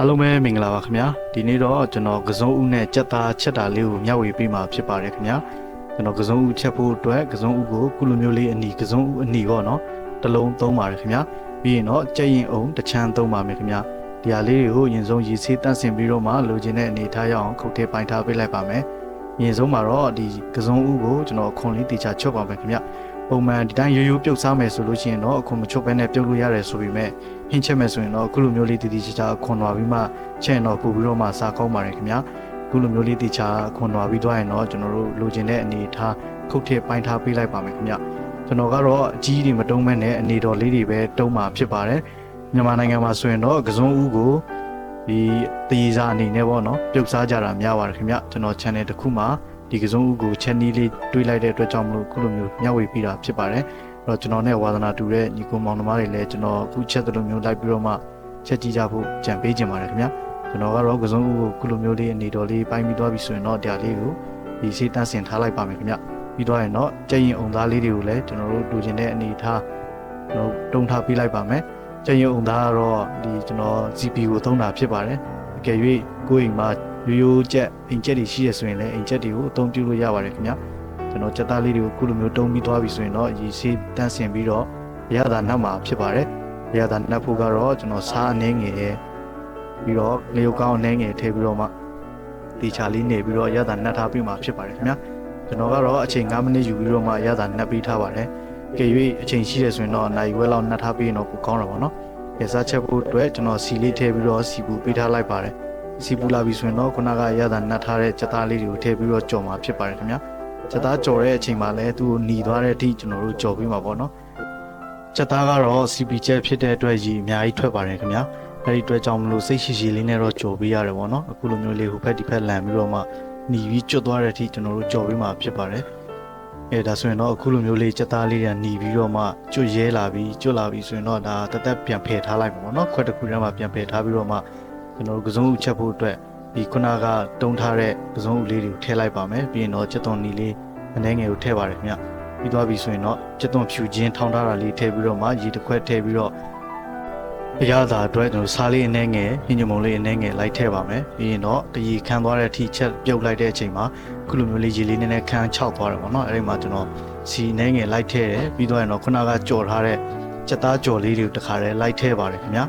အားလုံးပဲမင်္ဂလာပါခင်ဗျာဒီနေ့တော့ကျွန်တော်ကစုံဦးနဲ့ကြက်သားချက်တာလေးကိုမျှဝေပေးမှာဖြစ်ပါတယ်ခင်ဗျာကျွန်တော်ကစုံဦးချက်ဖို့အတွက်ကစုံဦးကိုကုလိုမျိုးလေးအနီကစုံဦးအနီပေါ့နော်တစ်လုံးသုံးပါတယ်ခင်ဗျာပြီးရင်တော့ကြက်ရင်အောင်တစ်ချမ်းသုံးပါမယ်ခင်ဗျာဒီဟာလေးတွေကိုရင်ဆုံးရေဆေးတန့်စင်ပြီးတော့မှလိုချင်တဲ့အနေထားရအောင်ခုတ်ထဲပိုင်ထားပေးလိုက်ပါမယ်ရင်ဆုံးမှာတော့ဒီကစုံဦးကိုကျွန်တော်ခွန်လေးတေချာချုပ်ပါမယ်ခင်ဗျာ ပုံမှန်ဒီတိုင်းရိုးရိုးပြုတ်စားမယ်ဆိုလို့ရှိရင်တော့အခုမချုပ်ဘဲနဲ့ပြုတ်လို့ရတယ်ဆိုပေမဲ့ဟင်းချက်မယ်ဆိုရင်တော့အခုလိုမျိုးလေးတည်တည်ချာချာခွန်သွားပြီးမှချက်ရင်တော့ပို့ပြီးတော့မှစားကောင်းပါတယ်ခင်ဗျာအခုလိုမျိုးလေးတည်ချာခွန်သွားပြီးသွားရင်တော့ကျွန်တော်တို့လိုချင်တဲ့အနေထားခုတ်ထည့်ပိုင်းထားပေးလိုက်ပါမယ်ခင်ဗျာကျွန်တော်ကတော့အကြီးတွေမတုံးမဲနဲ့အနေတော်လေးတွေပဲတုံးမှာဖြစ်ပါတယ်မြန်မာနိုင်ငံမှာဆိုရင်တော့ကစုံဦးကိုဒီတည်စားအနေနဲ့ပေါ့နော်ပြုတ်စားကြတာများပါတယ်ခင်ဗျာကျွန်တော် channel တစ်ခုမှာ ဒီကစုံဦးကိုချက်နီးလေးတွေးလိုက်တဲ့အတွက်ကြောင့်မလို့ခုလိုမျိုးမျှဝေပေးတာဖြစ်ပါတယ်အဲ့တော့ကျွန်တော်နဲ့ဝါသနာတူတဲ့ညီကိုမောင်နှမတွေလည်းကျွန်တော်အခုချက်တလိုမျိုးလိုက်ပြီးတော့မှချက်ကြည့်ကြဖို့ကြံပေးခြင်းပါတယ်ခင်ဗျာကျွန်တော်ကတော့ကစုံဦးကိုခုလိုမျိုးလေးအနေတော်လေးပိုင်းပြီးသွားပြီဆိုရင်တော့တရားလေးကိုဒီစေးတန်းစင်ထားလိုက်ပါမယ်ခင်ဗျာပြီးတော့ရင်တော့ကြက်ရင်အုံသားလေးတွေကိုလည်းကျွန်တော်တို့တူချင်တဲ့အနေထားကျွန်တော်တုံထားပေးလိုက်ပါမယ်ကြက်ရင်အုံသားကတော့ဒီကျွန်တော် GP ကိုသုံးတာဖြစ်ပါတယ်အကယ်၍ကိုယ့်အိမ်မှာ ရိုးရိုးချက်အိမ်ချက်တွေရှိရဆိုရင်လည်းအိမ်ချက်တွေကိုအသုံးပြုလို့ရပါတယ်ခင်ဗျာကျွန်တော်ချက်သားလေးတွေကိုခုလိုမျိုးတုံးပြီးသွားပြီဆိုရင်တော့ရေဆေးတန်းစင်ပြီးတော့ရတာနှက်မှာဖြစ်ပါတယ်ရတာနှက်ဖို့ကတော့ကျွန်တော်စားအနေငယ်ရဲ့ပြီးတော့လေယုတ်ကောင်းအနေငယ်ထည့်ပြီးတော့မှတေချာလေးနေပြီးတော့ရတာနှက်ထားပြီးမှဖြစ်ပါတယ်ခင်ဗျာကျွန်တော်ကတော့အချိန်9မိနစ်ယူပြီးတော့မှရတာနှက်ပြီးထားပါတယ်ကြည့်၍အချိန်ရှိတယ်ဆိုရင်တော့နိုင်ဝဲလောက်နှက်ထားပြီးရင်တော့ပိုကောင်းတာပေါ့နော်ရစားချက်ဖို့အတွက်ကျွန်တော်စီလေးထည့်ပြီးတော့စီပူပေးထားလိုက်ပါတယ် စီပူလာပြီဆိုရင်တော့ခုနကရတာနှတ်ထားတဲ့စက်သားလေးတွေကိုထည့်ပြီးတော့ကြော်မှာဖြစ်ပါတယ်ခင်ဗျာစက်သားကြော်တဲ့အချိန်မှာလည်းသူ့ကိုหนีသွားတဲ့အထိကျွန်တော်တို့ကြော်ပြီးမှာပေါ့နော်စက်သားကတော့ CP ချက်ဖြစ်တဲ့အတွက်ရည်အများကြီးထွက်ပါတယ်ခင်ဗျာအဲဒီအတွက်ကြောင့်မလို့စိတ်ရှိရှိလေးနဲ့တော့ကြော်ပေးရတယ်ပေါ့နော်အခုလိုမျိုးလေးဟိုဖက်ဒီဖက်လန်ပြီးတော့မှหนีပြီးကျွတ်သွားတဲ့အထိကျွန်တော်တို့ကြော်ပြီးမှာဖြစ်ပါတယ်အဲဒါဆိုရင်တော့အခုလိုမျိုးလေးစက်သားလေးတွေหนีပြီးတော့မှကျွတ်ရဲလာပြီးကျွတ်လာပြီးဆိုရင်တော့ဒါတက်တက်ပြန်ဖယ်ထားလိုက်ပါပေါ့နော်ခွက်တစ်ခုထဲမှာပြန်ဖယ်ထားပြီးတော့မှ ကျွန်တော်တို့ကစုံဥချက်ဖို့အတွက်ဒီခုနကတုံးထားတဲ့ကစုံဥလေးတွေကိုထည့်လိုက်ပါမယ်ပြီးရင်တော့ချက်သွန်နီလေးအနေငယ်ကိုထည့်ပါတယ်ခင်ဗျပြီးသွားပြီဆိုရင်တော့ချက်သွန်ဖြူချင်းထောင်းထားတာလေးထည့်ပြီးတော့မှရေတစ်ခွက်ထည့်ပြီးတော့အရသာအတွက်ကျွန်တော်စားလေးအနေငယ်ညညမုံလေးအနေငယ်လိုက်ထည့်ပါမယ်ပြီးရင်တော့တရီခန်းသွားတဲ့အထိချက်ပြုတ်လိုက်တဲ့အချိန်မှာခုလိုမျိုးလေးရေလေးနည်းနည်းခန်းချောက်သွားတယ်ပေါ့နော်အဲဒီမှာကျွန်တော်စီအနေငယ်လိုက်ထည့်တယ်ပြီးတော့ရင်တော့ခုနကကြော်ထားတဲ့ချက်သားကြော်လေးတွေကိုတခါတည်းလိုက်ထည့်ပါတယ်ခင်ဗျာ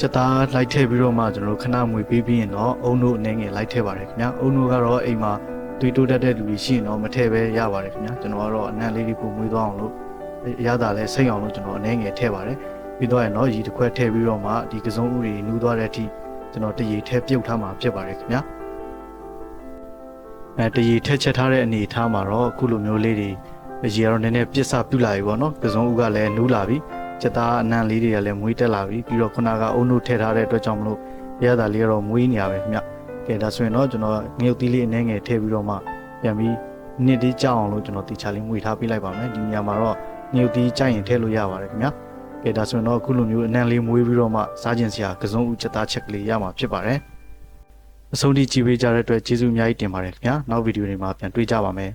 ချက်သားလိုက်ထည့်ပြီးတော့မှကျွန်တော်တို့ခဏမွေပေးပြီးရင်တော့အုံတို့အနေငယ်လိုက်ထည့်ပါတယ်ခင်ဗျာအုံတို့ကတော့အိမ်မှာတွေးတိုးတတ်တဲ့လူကြီးရှိရင်တော့မထည့်ပဲရပါတယ်ခင်ဗျာကျွန်တော်ကတော့အနံ့လေးတွေပုံမွေးသွားအောင်လို့ရတာလဲစိတ်အောင်လို့ကျွန်တော်အနေငယ်ထည့်ပါတယ်ပြီးတော့ရင်တော့ရီတစ်ခွက်ထည့်ပြီးတော့မှဒီကစုံဥတွေနူးသွားတဲ့အထိကျွန်တော်တရီထည့်ပြုတ်ထားမှာဖြစ်ပါတယ်ခင်ဗျာအဲတရီထည့်ချက်ထားတဲ့အနေထားမှာတော့အခုလိုမျိုးလေးတွေရေကတော့နည်းနည်းပြစ်စပြုတ်လာပြီပေါ့နော်ကစုံဥကလည်းနူးလာပြီစ က်သားအနံ့လေးတွေကလည်းမွေးတက်လာပြီပြီးတော့ခုနကအုံတို့ထည့်ထားတဲ့အတွက်ကြောင့်မလို့ရတာလေးကတော့မွေးနေရပဲခင်ဗျကဲဒါဆိုရင်တော့ကျွန်တော်ငရုတ်သီးလေးအနှဲငယ်ထည့်ပြီးတော့မှပြန်ပြီးနှစ်သေးကြောက်အောင်လို့ကျွန်တော်တေချာလေးမွေးထားပေးလိုက်ပါမယ်ဒီနေရာမှာတော့ငရုတ်သီးကြိုက်ရင်ထည့်လို့ရပါတယ်ခင်ဗျကဲဒါဆိုရင်တော့အခုလိုမျိုးအနံ့လေးမွေးပြီးတော့မှစားကျင်စရာကစုံဥချက်သားချက်ကလေးရမှာဖြစ်ပါတယ်အဆုံးထိကြည့်ပေးကြတဲ့အတွက်ကျေးဇူးအများကြီးတင်ပါတယ်ခင်ဗျာနောက်ဗီဒီယိုတွေမှာပြန်တွေ့ကြပါမယ်